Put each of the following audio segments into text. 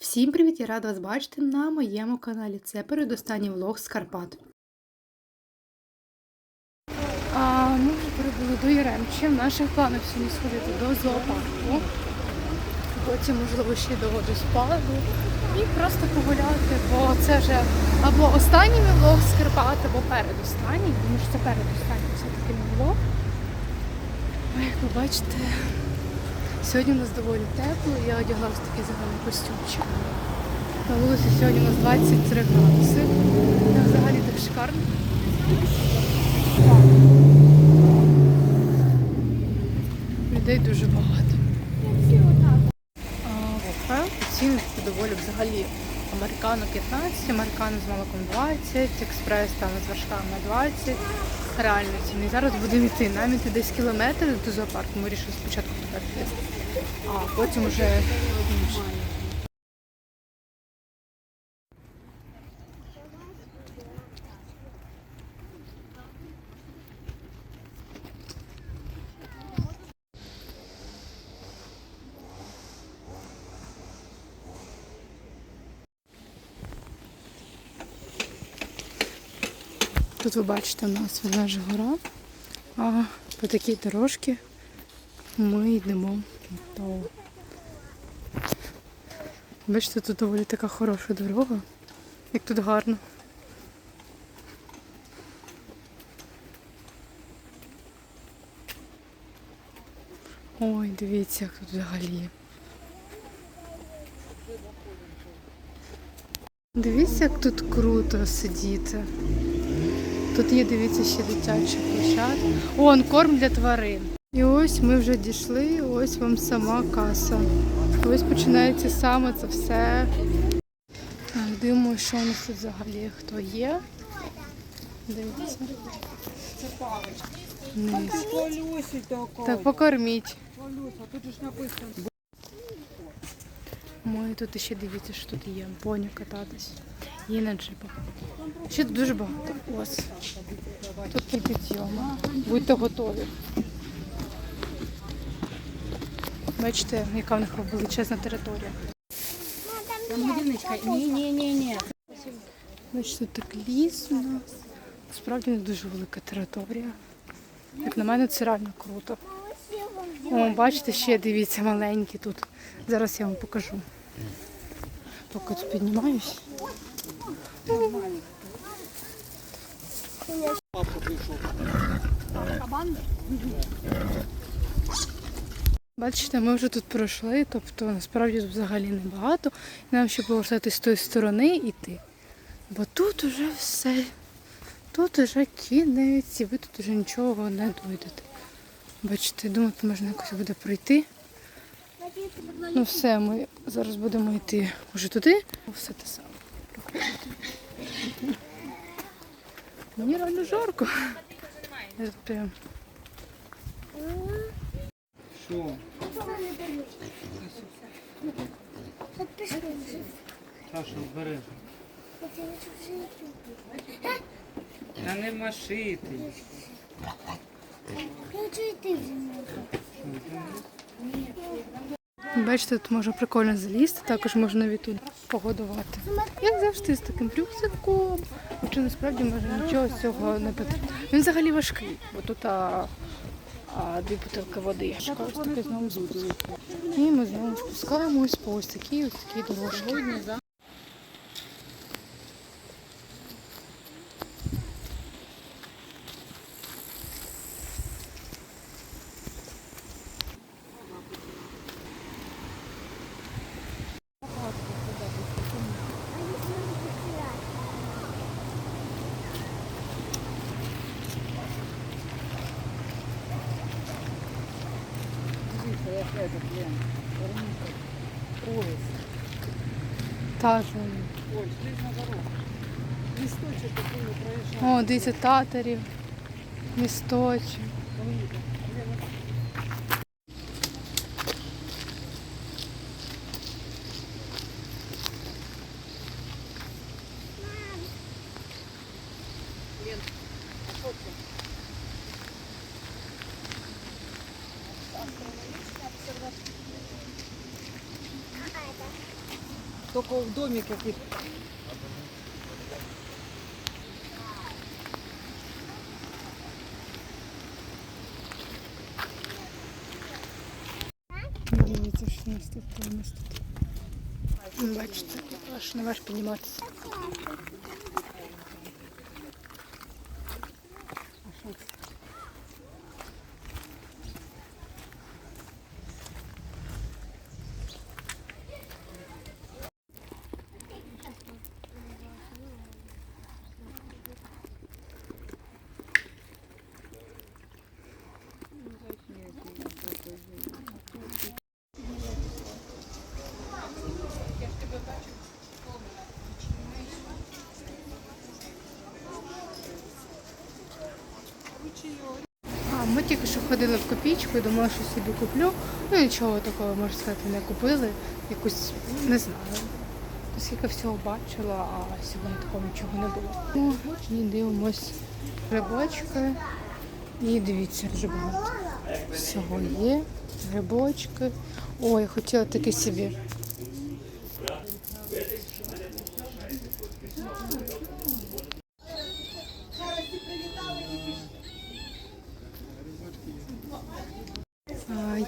Всім привіт! Я рада вас бачити на моєму каналі. Це передостанній влог з Карпат. А, ми вже прибули до Яремчі. В наших планах сьогодні сходити до зоопарку. Потім, можливо, ще до водоспаду. І просто погуляти, бо це вже або останній влог з Карпат, або передостанній. Тому що це передостанній все-таки мій влог. А як ви бачите, Сьогодні у нас доволі тепло, я одягла такий зелений костюмчик. На вулиці сьогодні у нас 23 градуси. Та взагалі так шикарно. Людей дуже багато. Кафе ціни доволі взагалі. Американо 15, американо з молоком 20, експрес там з вершками 20. Реально ціни. Зараз будемо йти. Нам іти десь кілометр до зоопарку. Ми вирішили спочатку а потім вже інше. Тут ви бачите, у нас ведмежа гора, а по такій дорожці ми йдемо до. Бачите, тут доволі така хороша дорога. Як тут гарно. Ой, дивіться, як тут взагалі. Дивіться, як тут круто сидіти. Тут є, дивіться, ще дитяча площадка. Он корм для тварин. І ось ми вже дійшли, ось вам сама каса. Ось починається саме це все. Дивимося, що у нас тут взагалі хто є. Дивіться. Полюсі тако. Так, покорміть. Полюса, тут ще дивіться, що тут є. Поні кататись. Є на джипах. Ще тут дуже багато. Ось. Тут підйома. Будьте готові. Бачите, яка в них величезна територія. Ні, ні, ні, ні. Бачите, так ліс у нас. Справді не дуже велика територія. Як на мене, це реально круто. О, бачите, ще дивіться, маленькі тут. Зараз я вам покажу. Поки тут піднімаюсь. Бачите, ми вже тут пройшли, тобто насправді тут взагалі небагато. Нам ще повертатись з тої сторони і йти. Бо тут уже все. Тут уже кінець, і ви тут уже нічого не дойдете. Бачите, думаю, можна якось буде пройти. Ну все, ми зараз будемо йти вже туди. Все те саме. Мені реально жарко. Я тут прям Що? Саша, бери. Та не машити. Бачите, тут можна прикольно залізти, також можна відтуди погодувати. Як завжди, з таким рюкзаком. Хоча насправді може нічого з цього не потрібно. Він взагалі важкий, бо тут а, а, дві бутилки води. Ось таки знову спуск. І ми знову спускаємось по ось такій ось такій дорожці. Та, Ой, слизь на дорогу. Місточок такий проїжджає. о, дивіться, татарів, місточок. Только в домі каких Дивіться, що у нас тут, то у нас тут. Ну, Бачите, аж не ваш підніматися. Ходили в копійку і думали, що собі куплю. Ну нічого такого, можна сказати, не купили. Якусь не знаю. То скільки всього бачила, а сьогодні такого нічого не було. Ну, і дивимось грибочки. І дивіться, дуже багато. Всього є. Грибочки. Ой, хотіла таки собі.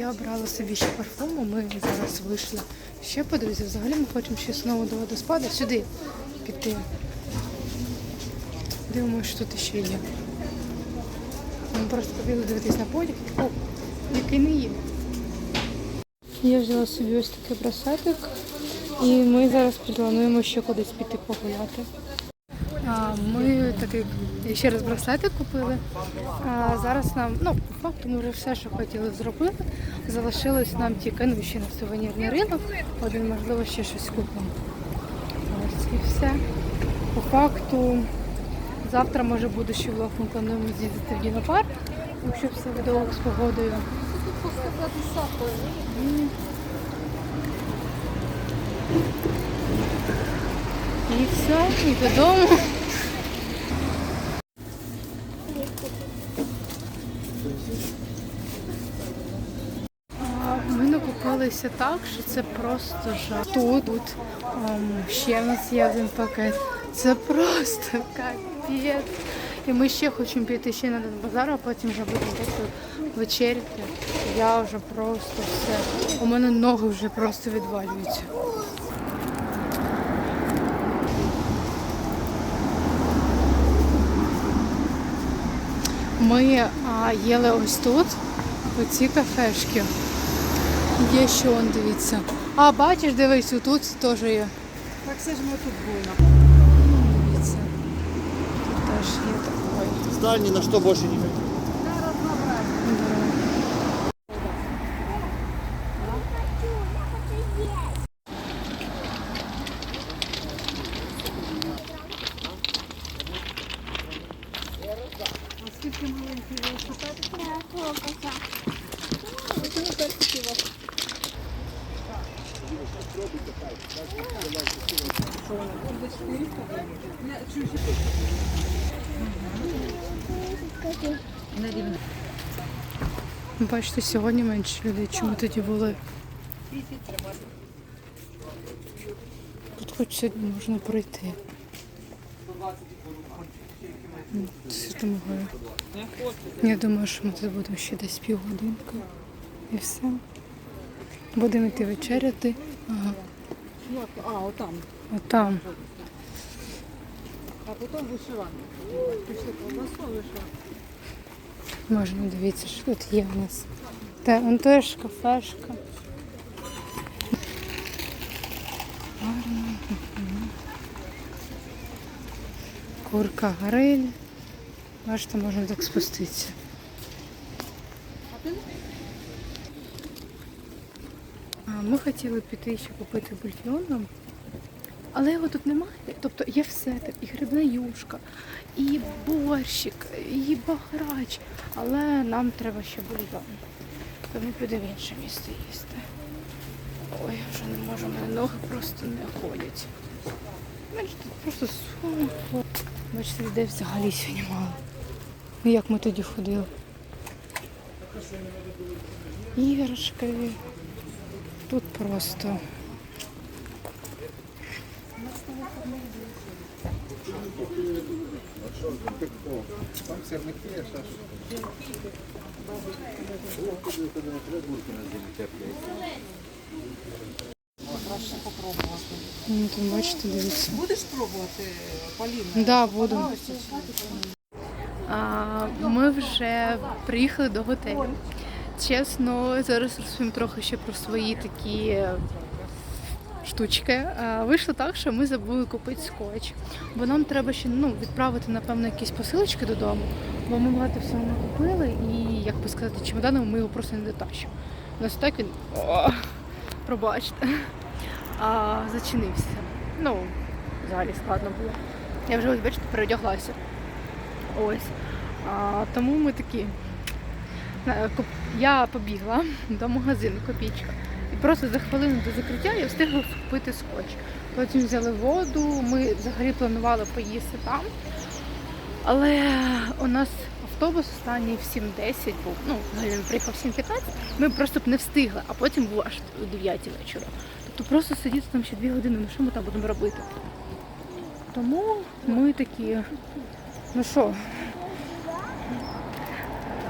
Я обрала собі ще парфуму, ми зараз вийшли. Ще подивіться, взагалі ми хочемо ще знову до водоспаду сюди піти. Дивимося, що тут ще є. Ми просто побігли дивитись на потяг, о, який не є. Я взяла собі ось такий браслетик, і ми зараз плануємо ще кудись піти погуляти. Ми такий ще раз браслети купили. А зараз нам, ну, по факту, ми вже все, що хотіли, зробили. Залишилось нам тільки ну, ще на сувенірний ринок. Один, можливо, ще щось купимо. Ось і все. По факту, завтра може буде ще влог, ми плануємо з'їздити в Дінопарк, якщо все буде з погодою. І все, і додому. А, Ми накупилися так, що це просто жах. Тут, тут ем, ще в нас є один пакет. Це просто капець. І ми ще хочемо піти ще на один базар, а потім вже будемо вечеряти. Я вже просто все. У мене ноги вже просто відвалюються. Ми а, їли ось тут, у ці кафешки. Є ще он, дивіться. А, бачиш, дивись, тут теж є. Так все ж ми тут були. Дивіться. Тут теж є такий. Сталь ни на что больше не хотел. А скільки маленький велосипед? Бачите, сьогодні менше людей, чому тоді були. Тут хоч сьогодні можна пройти. Святомогою. Я думаю, що ми тут будемо ще десь півгодинки. І все. Будемо йти вечеряти. Ага. А, отам. Отам. А потім вишиванка. Пішли колбасу, вишиванку. Можна дивитися, що тут є у нас. Та вон теж кафешка. Гарно. Мгм. Курка гриль. Бачите, можна так спуститися. Ми хотіли піти ще купити бульйону, але його тут немає. Тобто є все так, і грибна юшка, і борщик, і баграч. Але нам треба ще бульйон. Тому підемо в інше місце їсти. Ой, я вже не можу, мене ноги просто не ходять. Бачите, тут просто сумно. Бачите, людей взагалі сьогодні мало. Ну як ми тоді ходили? Іграшки. Тут просто Там сірники, а ще ж. Теплі. Краще попробувати. Ну, тут бачите, дивіться. Будеш пробувати, Поліна? Да, буду. А, ми вже приїхали до готелю. Чесно, зараз розповім трохи ще про свої такі штучки. А, Вийшло так, що ми забули купити скотч, бо нам треба ще ну, відправити, напевно, якісь посилочки додому, бо ми багато всього не купили і, як би сказати, чемоданом ми його просто не дотащимо. У нас так він о, пробачте, а, зачинився. Ну, взагалі складно було. Я вже ось бачите, переодяглася. Ось. А, тому ми такі. Я побігла до магазину копійка. І просто за хвилину до закриття я встигла купити скотч. Потім взяли воду, ми взагалі планували поїсти там. Але у нас автобус останній в 7.10 був. Ну, взагалі він приїхав в 7.15. Ми просто б не встигли, а потім був аж о 9 вечора. Тобто просто сидіти там ще 2 години, ну що ми там будемо робити? Тому ми такі, ну що,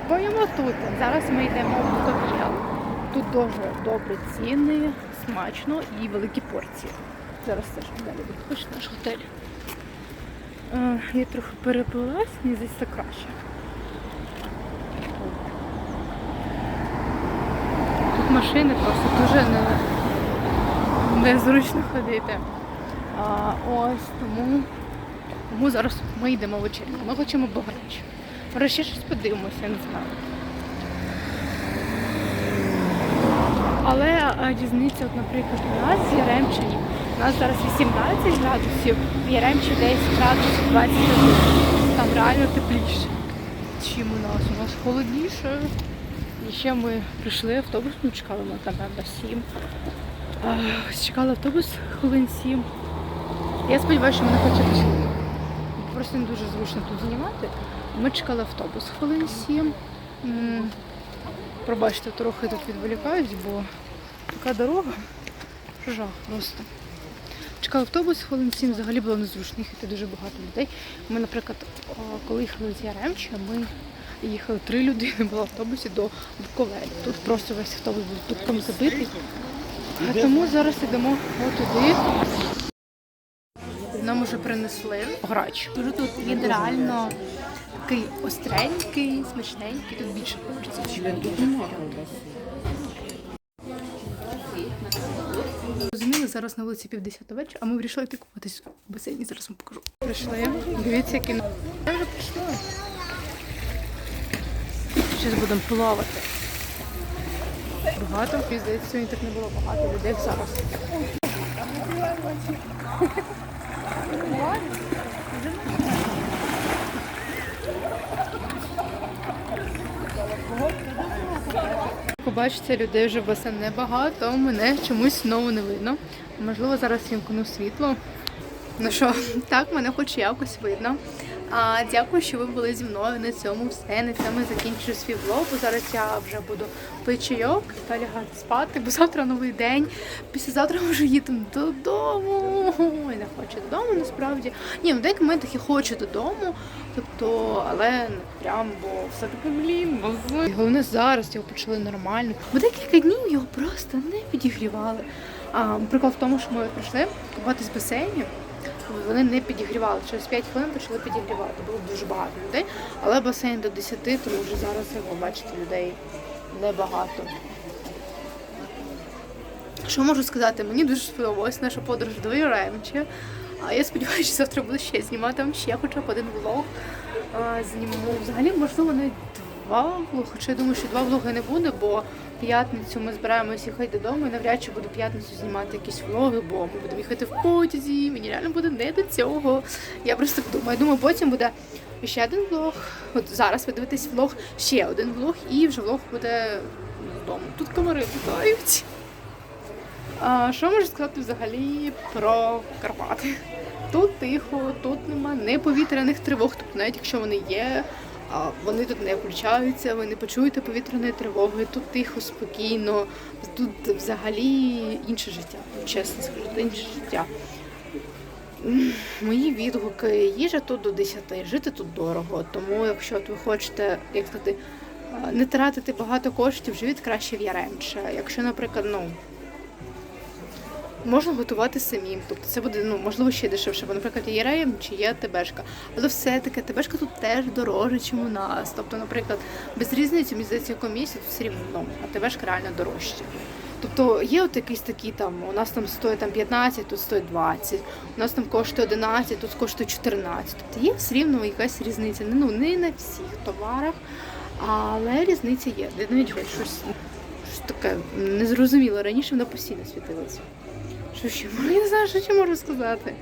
Поїмо тут. Зараз ми йдемо в Ков'ял. Тут дуже добрі ціни, смачно і великі порції. Зараз теж далі буде наш готель. Е, Я трохи перепилась, мені здається це краще. Тут машини просто дуже не, незручно ходити. А, ось тому, тому зараз ми йдемо в вечеряти. Ми хочемо. Може ще щось подивимося, не знаю. Але різниця, от, наприклад, у нас в Яремчині, у нас зараз 18 градусів, в Яремчі 10 градусів 21. Там реально тепліше, чим у нас. У нас холодніше. І ще ми прийшли автобус, чекали ми там на 7. Е, Чекали автобус хвилин 7. Я сподіваюся, що мене пішли. Просто не дуже зручно тут знімати. Ми чекали автобус хвилин сім. Пробачте, трохи тут відволікаюсь, бо така дорога. Жах просто. Чекали автобус хвилин сім, взагалі було незручно їхати дуже багато людей. Ми, наприклад, коли їхали з Яремча, ми їхали три людини були в автобусі до Буковелі. Тут просто весь автобус був тупком забитий. А тому зараз йдемо отуди. Нам уже принесли грач. Дуже тут він реально такий остренький, смачненький, тут більше хочеться. Розуміли, зараз на вулиці півдесята вечора, а ми вирішили йти купатись в басейні. Зараз вам покажу. Прийшли. Дивіться, який Я вже прийшла. Зараз будемо плавати. Багато. Здається, сьогодні так не було багато людей зараз. Побачите, людей вже в басейн небагато, мене чомусь знову не видно. Можливо, зараз вімкну світло. Ну що, так, мене хоч якось видно. А, дякую, що ви були зі мною на цьому все. На цьому закінчую свій влог. Бо зараз я вже буду пити чайок та лягати спати, бо завтра новий день. Післязавтра вже їдемо додому. Ой, не хочу додому насправді. Ні, в деяких моментах я хочу додому, тобто, але не прям, бо все-таки блін, бо головне зараз його почали нормально. Бо декілька днів його просто не підігрівали. А прикол в тому, що ми прийшли купатись в басейні. Вони не підігрівали. Через 5 хвилин почали підігрівати. Було дуже багато людей. Але басейн до 10, тому вже зараз, ви бачите, людей небагато. Що можу сказати? Мені дуже сподобалась наша подорож до Яремча. А я сподіваюся, що завтра буду ще знімати ще хоча б один влог. Зніму взагалі, можливо, навіть два влоги. Хоча я думаю, що два влоги не буде, бо п'ятницю ми збираємося їхати додому і навряд чи буду п'ятницю знімати якісь влоги, бо ми будемо їхати в потязі. Мені реально буде не до цього. Я просто думаю. Думаю, потім буде ще один влог. От зараз ви дивитесь влог, ще один влог, і вже влог буде вдома. Тут комари літають. А, що можу сказати взагалі про Карпати? Тут тихо, тут нема не повітряних тривог, тобто навіть якщо вони є, вони тут не включаються, ви не почуєте повітряної тривоги, тут тихо, спокійно, тут взагалі інше життя, чесно скажу, інше життя. мої відгуки, їжа тут до 10, жити тут дорого. Тому якщо от ви хочете, як сказати, не тратити багато коштів, живіть краще в Яремче. Якщо, наприклад, ну. Можна готувати самим, тобто це буде ну можливо ще дешевше, бо, наприклад, є Єрем чи є ТБшка. Але все-таки ТБшка тут теж дороже, ніж у нас. Тобто, наприклад, без різниці, мені здається, комісія тут все рівно, ну, а ТБшка реально дорожча. Тобто є от якісь такі там, у нас там стоїть там 15, тут стоїть 20, у нас там коштує 11, тут коштує 14. Тобто є все рівно якась різниця. Ну не на всіх товарах, але різниця є. Навіть хоч щось, щось таке незрозуміле. Раніше воно постійно світилося. Що ще? Я не знаю, що ще можу сказати.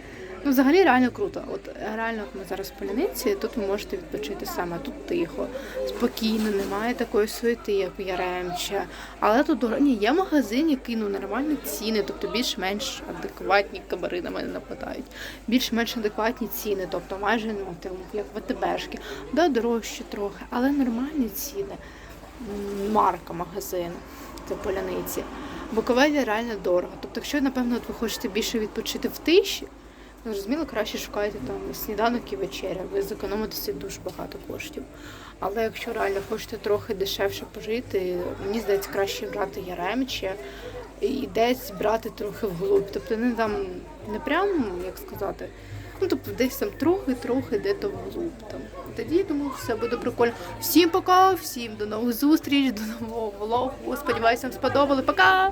Ну, взагалі реально круто. От реально от ми зараз в Поляниці, тут ви можете відпочити саме. Тут тихо, спокійно, немає такої суети, як у Яремче. Але тут. Ні, є магазин, який ну нормальні ціни, тобто більш-менш адекватні кабари на мене нападають. Більш-менш адекватні ціни, тобто майже ну, як в АТБшки. Да, дорожче трохи, але нормальні ціни. Марка магазину. Це Поляниці. Буковелі реально дорого. Тобто, якщо, напевно, от ви хочете більше відпочити в тиші, ну, зрозуміло, краще шукайте там сніданок і вечеря, ви зекономите собі дуже багато коштів. Але якщо реально хочете трохи дешевше пожити, мені здається, краще брати Яремче і десь брати трохи вглуб. Тобто не там не прямо, як сказати, ну тобто десь там трохи-трохи де-то вглуб. Там. Тоді я думаю, все буде прикольно. Всім пока, всім до нових зустріч, до нового влогу. Сподіваюся, вам сподобали. Пока!